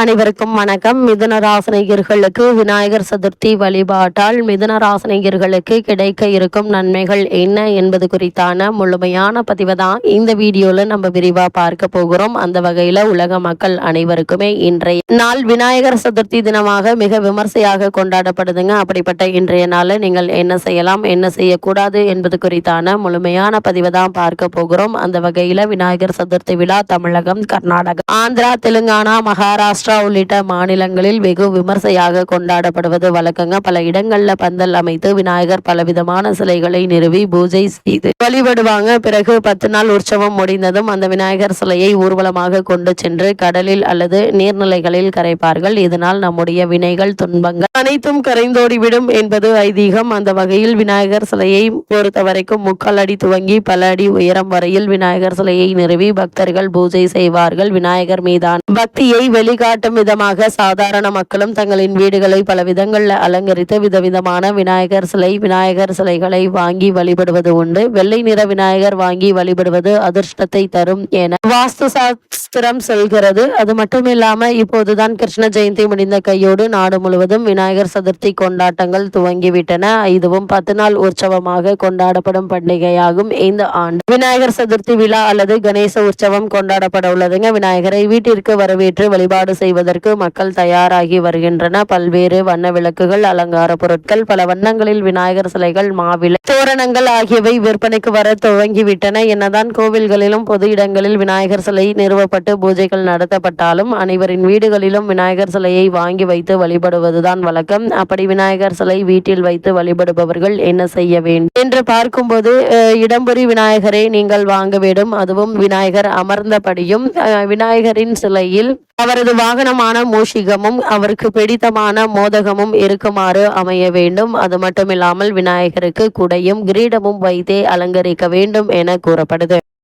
அனைவருக்கும் வணக்கம். மிதுன ராசினியர்களுக்கு விநாயகர் சதுர்த்தி வழிபாட்டால் மிதுன ராசினியர்களுக்கு கிடைக்க இருக்கும் நன்மைகள் என்ன என்பது குறித்தான முழுமையான பதிவை தான் இந்த வீடியோல நம்ம விரிவா பார்க்க போகிறோம். அந்த வகையில உலக மக்கள் அனைவருக்குமே இன்றைய நாள் விநாயகர் சதுர்த்தி தினமாக மிக விமர்சையாக கொண்டாடப்படுதுங்க. அப்படிப்பட்ட இன்றைய நாளில் நீங்கள் என்ன செய்யலாம் என்ன செய்யக்கூடாது என்பது குறித்தான முழுமையான பதிவை தான் பார்க்க போகிறோம். அந்த வகையில விநாயகர் சதுர்த்தி விழா தமிழகம் கர்நாடகா ஆந்திரா தெலுங்கானா மகா மகாராஷ்டிரா உள்ளிட்ட மாநிலங்களில் வெகு விமர்சையாக கொண்டாடப்படுவது வழக்கங்க. பல இடங்கள்ல பந்தல் அமைத்து விநாயகர் பலவிதமான சிலைகளை நிறுவி பூஜை செய்து வழிபடுவாங்க. பிறகு பத்து நாள் உற்சவம் முடிந்ததும் அந்த விநாயகர் சிலையை ஊர்வலமாக கொண்டு சென்று கடலில் அல்லது நீர்நிலைகளில் கரைப்பார்கள். இதனால் நம்முடைய வினைகள் துன்பங்கள் அனைத்தும் கரைந்தோடிவிடும் என்பது ஐதீகம். அந்த வகையில் விநாயகர் சிலையை பொறுத்தவரைக்கும் முக்கால் அடி துவங்கி பல அடி உயரம் வரையில் விநாயகர் சிலையை நிறுவி பக்தர்கள் பூஜை செய்வார்கள். விநாயகர் மீதான பக்தியை வெளிக்காட்டும் விதமாக சாதாரண மக்களும் தங்களின் வீடுகளை பல விதங்களில் அலங்கரித்து விதவிதமான விநாயகர் சிலை விநாயகர் சிலைகளை வாங்கி வழிபடுவது உண்டு. வெள்ளை நிற விநாயகர் வாங்கி வழிபடுவது அதிர்ஷ்டத்தை தரும் என வாஸ்து சாஸ்திரம் சொல்கிறது. அது மட்டும் இல்லாம இப்போதுதான் கிருஷ்ண ஜெயந்தி முடிந்த கையோடு நாடு முழுவதும் விநாயகர் சதுர்த்தி கொண்டாட்டங்கள் துவங்கிவிட்டன. இதுவும் பத்து நாள் உற்சவமாக கொண்டாடப்படும் பண்டிகையாகும். இந்த ஆண்டு விநாயகர் சதுர்த்தி விழா அல்லது கணேச உற்சவம் கொண்டாடப்பட உள்ளதுங்க. விநாயகரை வீட்டிற்கு வரவேற்று வழிபாடு செய்வதற்கு மக்கள் தயாராகி வருகின்றன. பல்வேறு வண்ண விளக்குகள் அலங்கார பொருட்கள் பல வண்ணங்களில் விநாயகர் சிலைகள் மாவிளை தோரணங்கள் ஆகியவை விற்பனைக்கு வர துவங்கிவிட்டன. என்னதான் கோவில்களிலும் பொது இடங்களில் விநாயகர் சிலை நிறுவப்பட்டு பூஜைகள் நடத்தப்பட்டாலும் அனைவரின் வீடுகளிலும் விநாயகர் சிலையை வாங்கி வைத்து வழிபடுவதுதான் வழக்கம். அப்படி விநாயகர் சிலை வீட்டில் வைத்து வழிபடுபவர்கள் என்ன செய்ய வேண்டும்? என்று பார்க்கும்போது இடம்புரி விநாயகரை நீங்கள் வாங்க வேண்டும். அதுவும் விநாயகர் அமர்ந்தபடியும் விநாயகரின் சிலையில் அவரது வாகனமான மூஷிகமும் அவருக்கு பிடித்தமான மோதகமும் இருக்குமாறு அமைய வேண்டும். அது மட்டுமில்லாமல் விநாயகருக்கு குடையும் கிரீடமும் வைத்தே அலங்கரிக்க வேண்டும் என கூறப்படுது.